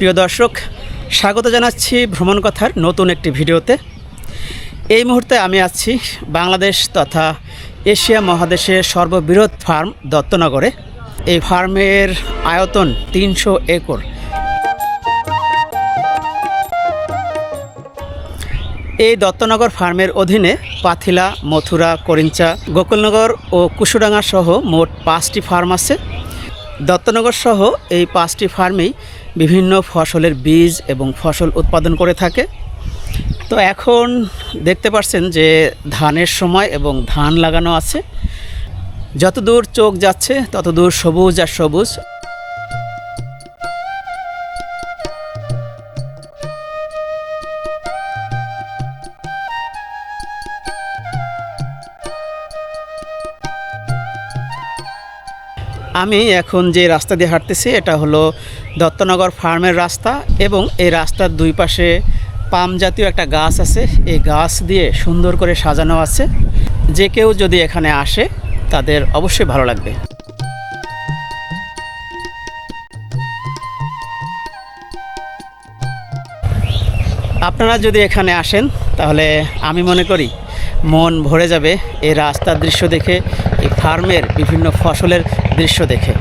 প্রিয় দর্শক, স্বাগত জানাচ্ছি ভ্রমণ কথার নতুন একটি ভিডিওতে। এই মুহূর্তে আমি আছি বাংলাদেশ তথা এশিয়া মহাদেশের সর্ববৃহৎ ফার্ম দত্তনগরে। এই ফার্মের আয়তন তিনশো একর। এই দত্তনগর ফার্মের অধীনে পাথিলা, মথুরা, করিঞ্চা, গোকুলনগর ও কুশুডাঙ্গা সহ মোট পাঁচটি ফার্ম আছে। দত্তনগর সহ এই পাঁচটি ফার্মেই বিভিন্ন ফসলের বীজ এবং ফসল উৎপাদন করে থাকে। তো এখন দেখতে পাচ্ছেন যে ধানের সময় এবং ধান লাগানো আছে। যতদূর চোখ যাচ্ছে, ততদূর সবুজ আর সবুজ। আমি এখন যে রাস্তা দিয়ে হাঁটতেছি, এটা হলো দত্তনগর ফার্মের রাস্তা এবং এই রাস্তার দুই পাশে পাম জাতীয় একটা গাছ আছে। এই গাছ দিয়ে সুন্দর করে সাজানো আছে। যে কেউ যদি এখানে আসে, তাদের অবশ্যই ভালো লাগবে। আপনারা যদি এখানে আসেন, তাহলে আমি মনে করি মন ভরে যাবে এই রাস্তার দৃশ্য দেখে। ফার্মের বিভিন্ন ফসলের দৃশ্য দেখে।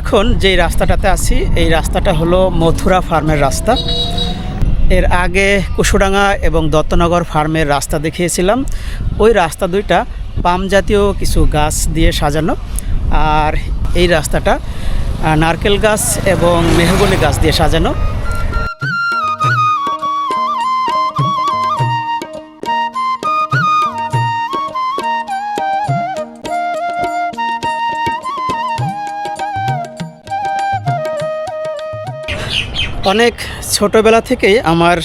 এখন যেই রাস্তাটাতে আছি, এই রাস্তাটা হলো মথুরা ফার্মের রাস্তা। এর আগে কুশুডাঙ্গা এবং দত্তনগর ফার্মের রাস্তা দেখিয়েছিলাম। ওই রাস্তা দুইটা পাম জাতীয় কিছু গাছ দিয়ে সাজানো। আর এই রাস্তাটা নারকেল গাছ এবং মেহগনি গাছ দিয়ে সাজানো। অনেক ছোটোবেলা থেকেই আমার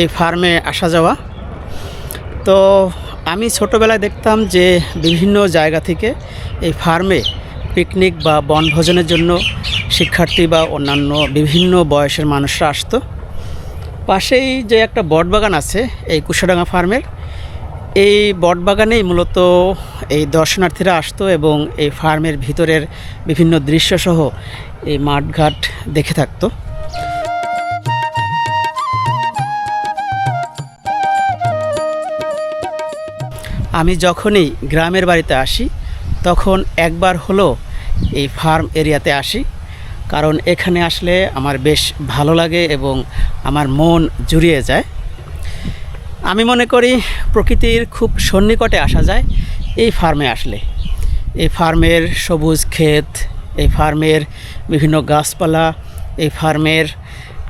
এই ফার্মে আসা যাওয়া। তো আমি ছোটোবেলায় দেখতাম যে বিভিন্ন জায়গা থেকে এই ফার্মে পিকনিক বা বনভোজনের জন্য শিক্ষার্থী বা অন্যান্য বিভিন্ন বয়সের মানুষরা আসতো। পাশেই যে একটা বটবাগান আছে, এই কুশাডাঙ্গা ফার্মের, এই বটবাগানেই মূলত এই দর্শনার্থীরা আসতো এবং এই ফার্মের ভিতরের বিভিন্ন দৃশ্যসহ এই মাঠঘাট দেখে থাকতো। আমি যখনই গ্রামের বাড়িতে আসি, তখন একবার হলো এই ফার্ম এরিয়াতে আসি। কারণ এখানে আসলে আমার বেশ ভালো লাগে এবং আমার মন জুড়িয়ে যায়। আমি মনে করি প্রকৃতির খুব সন্নিকটে আসা যায় এই ফার্মে আসলে। এই ফার্মের সবুজ ক্ষেত, এই ফার্মের বিভিন্ন গাছপালা, এই ফার্মের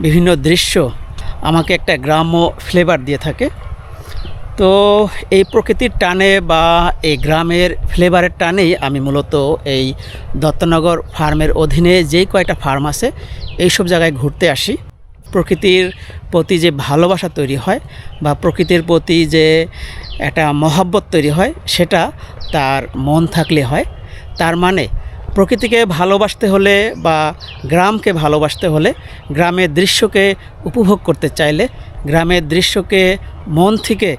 বিভিন্ন দৃশ্য আমাকে একটা গ্রাম্য ফ্লেভার দিয়ে থাকে। তো এই প্রকৃতির টানে বা এই গ্রামের ফ্লেভারের টানেই আমি মূলত এই দত্তনগর ফার্মের অধীনে যেই কয়টা ফার্ম আছে, এইসব জায়গায় ঘুরতে আসি। প্রকৃতির প্রতি যে ভালোবাসা তৈরি হয় বা প্রকৃতির প্রতি যে একটা মহাব্বত তৈরি হয়, সেটা তার মন থাকলে হয়। তার মানে প্রকৃতিকে ভালোবাসতে হলে বা গ্রামকে ভালোবাসতে হলে, গ্রামের দৃশ্যকে উপভোগ করতে চাইলে গ্রামের দৃশ্যকে, মন থেকে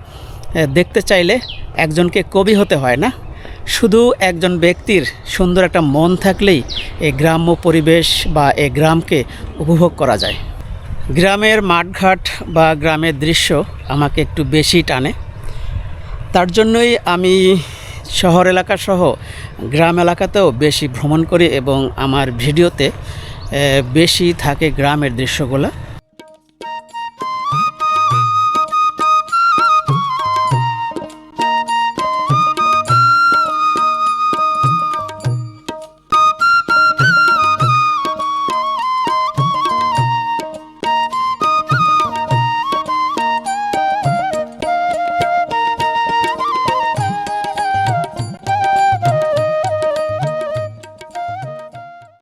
দেখতে চাইলে একজনকে কবি হতে হয় না? শুধু একজন ব্যক্তির সুন্দর একটা মন থাকলেই এই গ্রাম্য পরিবেশ বা এই গ্রামকে উপভোগ করা যায়। গ্রামের মাঠঘাট বা গ্রামের দৃশ্য আমাকে একটু বেশি টানে। তার জন্যই আমি শহর এলাকা সহ গ্রাম এলাকাতেও বেশি ভ্রমণ করি এবং আমার ভিডিওতে বেশি থাকে গ্রামের দৃশ্যগুলো।